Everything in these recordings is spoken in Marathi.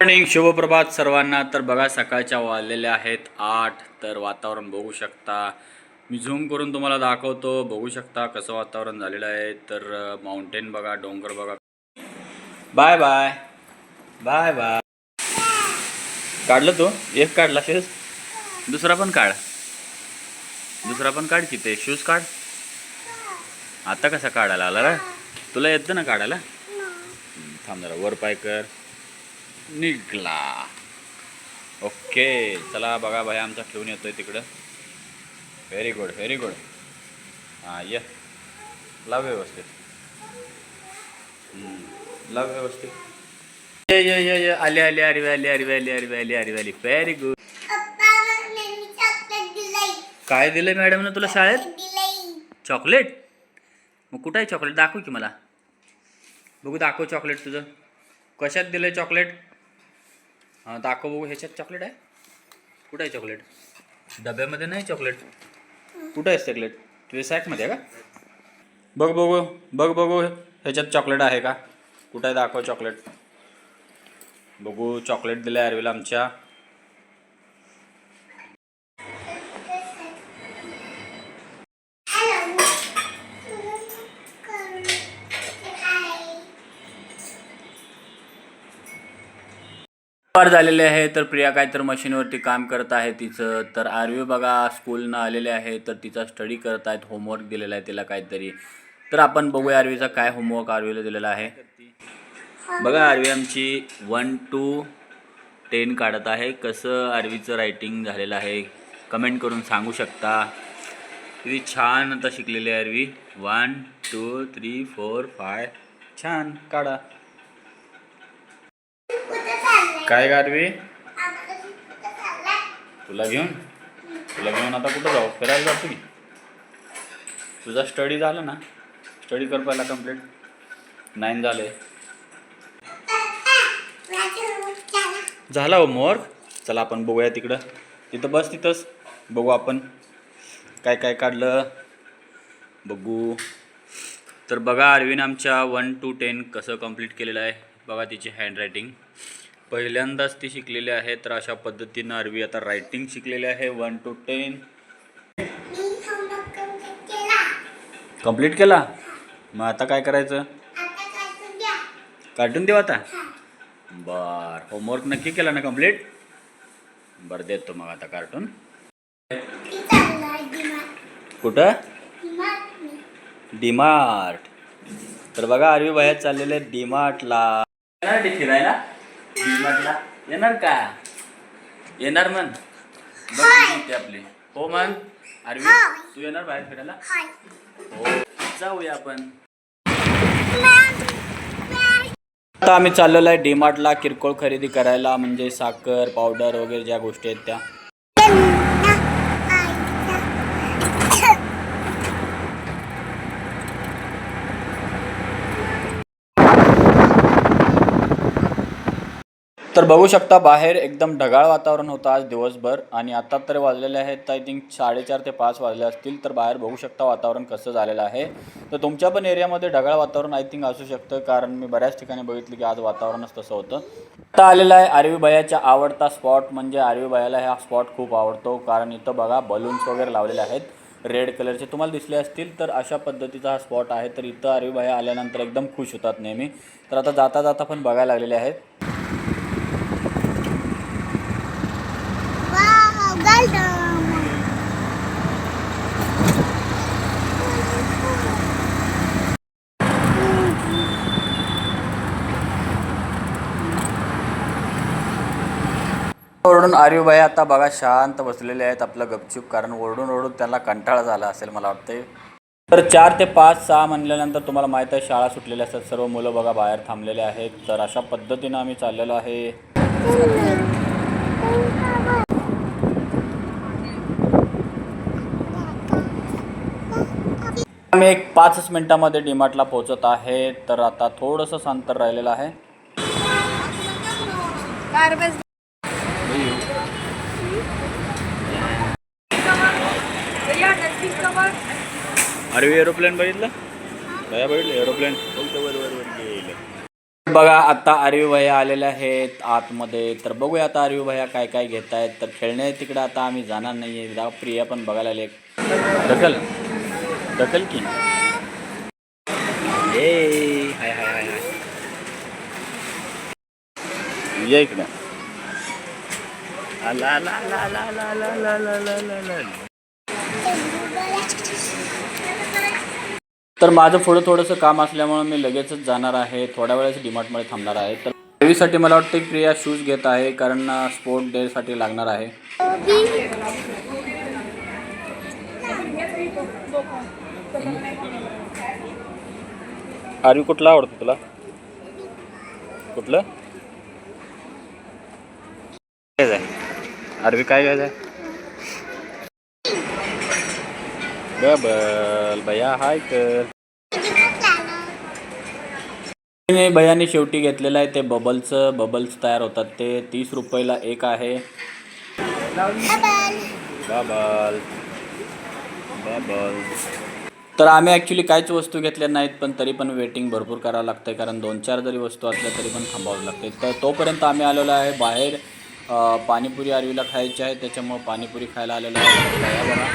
मॉर्निंग शुभप्रभात सर्वांना. तर बघा सकाळच्या वाजलेल्या आहेत आठ. तर वातावरण बघू शकता. मी झूम करून तुम्हाला दाखवतो. बघू शकता कसं वातावरण झालेलं आहे. तर माउंटेन बघा डोंगर बघा. बाय बाय बाय बाय काढलं तू? एक काढला शेस दुसरा पण काढ. दुसरा पण काढ किती शूज काढ. आता कसा काढायला आला रे? तुला येतं ना काढायला? थांब जरा. वर पाय कर. निघला. ओके चला बघा भाई आमचा ठेवून येतोय तिकडं. व्हेरी गुड व्हेरी गुड हां ये. लाव व्यवस्थित. लाव व्यवस्थित. ये ये ये ये. आले आले अरे आले अरे आले अरे आले अरे आले. व्हेरी गुड काय दिलंय मॅडमनं तुला शाळेत? चॉकलेट मग कुठं आहे चॉकलेट दाखव की मला. बघू दाखव चॉकलेट तुझं. कशात दिलंय चॉकलेट हां दाखव बघू ह्याच्यात चॉकलेट आहे? कुठं आहे चॉकलेट डब्यामध्ये नाही चॉकलेट कुठं आहे चॉकलेट तुझ्या सॅकमध्ये आहे का? बघ बघू बघ बघू ह्याच्यात चॉकलेट आहे का? कुठं आहे दाखव चॉकलेट बघू चॉकलेट दिलं आहे अरविला आमच्या. दुपार झालेले आहे तर प्रिया काय तर मशीनवरती काम करत आहे तिचं. तर आरवी बघा स्कूलनं आलेले आहे तर तिचा स्टडी करत आहेत होमवर्क दिलेला आहे तिला काहीतरी. तर आपण बघूया आरवीचा काय होमवर्क आरवीला दिलेला आहे. बघा आरवी आमची वन टू टेन काढत आहे. कसं आरवीचं रायटिंग झालेलं आहे कमेंट करून सांगू शकता. किती छान आता शिकलेली आहे Aarvi. One two three four five छान काढा. काय गारवी तुला घेऊन? तुला घेऊन आता कुठं जाऊ? फिरायला जातो की. तुझा स्टडी झाला ना? स्टडी कर पहिला कंप्लीट नाईन झाले. झाला होमवर्क चला आपण बघूया तिकडं. तिथं बस तिथंच. बघू आपण. काय काय काढलं? बघू. तर बघा अरविंद आमच्या वन टू टेन कसं कंप्लीट केलेलं आहे. बघा तिची हँडरायटिंग पहिल्यांदाच ती शिकलेली आहे तर अशा पद्धतीनं अरवी आता रायटिंग शिकलेली आहे. वन टू टेन कंप्लीट केला? मग आता काय करायचं? कार्टून देऊ आता? बर. होमवर्क नक्की केला ना कंप्लीट बरं देतो मग आता कार्टून कुठं? डीमार्ट तर बघा अरवी बाहेर चाललेले डीमार्टला फिरायला डीमार्टला येणार का? येणार मन बघ किती आपली. हो मन अरवी तू येणार बाहेर फिरायला? हो. जाऊया आपण. आता आम्ही चाललेलो आहे डीमार्टला किरकोळ खरेदी करायला म्हणजे साखर पावडर वगैरे ज्या गोष्टी आहेत त्या. तर बघू शकता बाहेर एकदम ढगाळ वातावरण होतं आज दिवसभर आणि आता तर वाजलेले आहेत आय थिंक साडेचार ते पाच वाजले असतील तर बाहेर बघू शकता वातावरण कसं झालेलं आहे. तर तुमच्या पण एरियामध्ये ढगाळ वातावरण आय थिंक असू शकतं कारण मी बऱ्याच ठिकाणी बघितलं की आज वातावरणच तसं होतं. आता आलेलं आहे आरवी भयाचा आवडता स्पॉट म्हणजे आरवी भयाला हा स्पॉट खूप आवडतो कारण इथं बघा बलून्स वगैरे लावलेले आहेत रेड कलरचे तुम्हाला दिसले असतील तर अशा पद्धतीचा हा स्पॉट आहे. तर इथं आरवी भया आल्यानंतर एकदम खुश होतात नेहमी. तर आता जाता जाता पण बघायला लागलेले आहेत. म्हणून आर्यूबाई आता बघा शांत बसलेले आहेत. आपलं गपचूप कारण ओरडून ओरडून त्यांना कंटाळा झाला असेल मला वाटतंय. तर चार ते पाच सहा म्हणल्यानंतर तुम्हाला माहीत आहे शाळा सुटलेल्या असतात. सर्व मुलं बघा बाहेर थांबलेले आहेत. तर अशा पद्धतीनं आम्ही चाललेलो आहे. आम्ही एक पाचच मिनिटामध्ये डीमार्टला पोहोचत आहे. तर आता थोडंसं अंतर राहिलेलं आहे. अरे एरोप्लेन बघितलं? काय बघितलं एरोप्लेन बघा आता आरवी भैया आलेले आहेत आतमध्ये. तर बघूया आता आरवी भैया काय काय घेत आहेत तर खेळणे तिकडे आता आम्ही जाणार नाही आहे प्रिया पण बघायला आले. ढकल ढकल की? ए हाय हाय हाय हाय. ये इकडं. आला आला आला आला आला आला आला आला आला. तर माझं पुढं थोडंसं काम असल्यामुळे मी लगेचच जाणार आहे. थोड्या वेळेस डीमार्टमध्ये थांबणार आहे. तर देवीसाठी मला वाटतं प्रिया शूज घेत आहे कारण स्पोर्ट डेसाठी लागणार आहे. आरवी कुठला आवडतो तुला? कुठलं? आरवी काय घ्यायचं आहे? बबल भैया हाय कर ने भैयाने शेवटी घेतलेलं आहे ते बबलचं बबल्स तयार होतात ते. तीस रुपयाला एक आहे. बबल. बबल. तर आम्ही ॲक्च्युली काहीच वस्तू घेतल्या नाहीत पण तरी पण वेटिंग भरपूर करावं लागतं कारण दोन चार जरी वस्तू असल्या तरी पण थांबावं लागते तर तोपर्यंत आम्ही आलेलो आहे बाहेर. पाणीपुरी आरवीला खायची आहे. त्याच्यामुळं पाणीपुरी खायला आलेलो आहे भैया बघा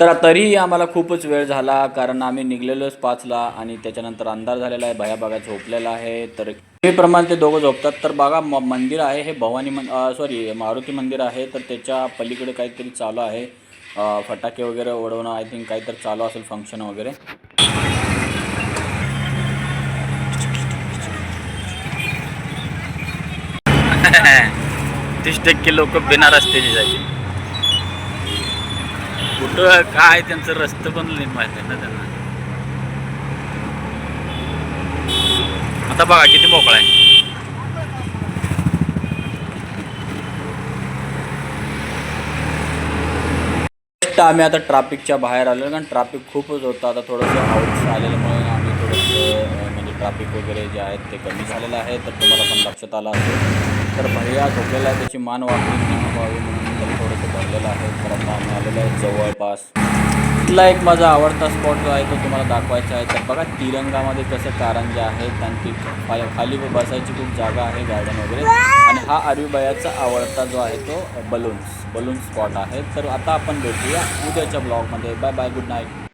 तर तरीही आम्हाला खूपच वेळ झाला कारण आम्ही निघलेलोच पाचला आणि त्याच्यानंतर अंधार झालेला आहे भया बागा झोपलेला आहे. तर प्रमाणे ते दोघं झोपतात तर बघा म मंदिर आहे हे भवानी मन सॉरी मारुती मंदिर आहे. तर त्याच्या पलीकडे काहीतरी चालू आहे. फटाके वगैरे ओढवणं आय थिंक काहीतरी चालू असेल फंक्शन वगैरे. तीस टक्के लोक बिना रस्त्याची जायचे कुठं काय त्यांचं रस्ते पण नाही माहिती आहे ना त्यांना. आता बघा किती मोकळा आहे. आम्ही आता ट्रॅफिकच्या बाहेर आलो कारण ट्रॅफिक खूपच होतं. आता थोडंसं आउट म्हणून आम्ही थोडंसं म्हणजे ट्रॅफिक वगैरे जे आहेत ते कमी झालेलं आहे. तर तुम्हाला पण लक्षात आलं असेल. तर भैया झोपलेला आहे त्याची मान वाटली व्हावी म्हणून त्याला थोडंसं भरलेलं आहे. परत आम्ही आलेलो आहे जवळपास. इथला एक माझा आवडता स्पॉट जो आहे तो तुम्हाला दाखवायचा आहे. तर बघा तिरंगामध्ये कसं कारंजे आहेत आणि ती खाली बसायची खूप जागा आहे गार्डन वगैरे. आणि हा आरवीबायाचा आवडता जो आहे तो बलून्स बलून स्पॉट आहे. तर आता आपण भेटूया उद्याच्या ब्लॉगमध्ये बाय बाय गुड नाईट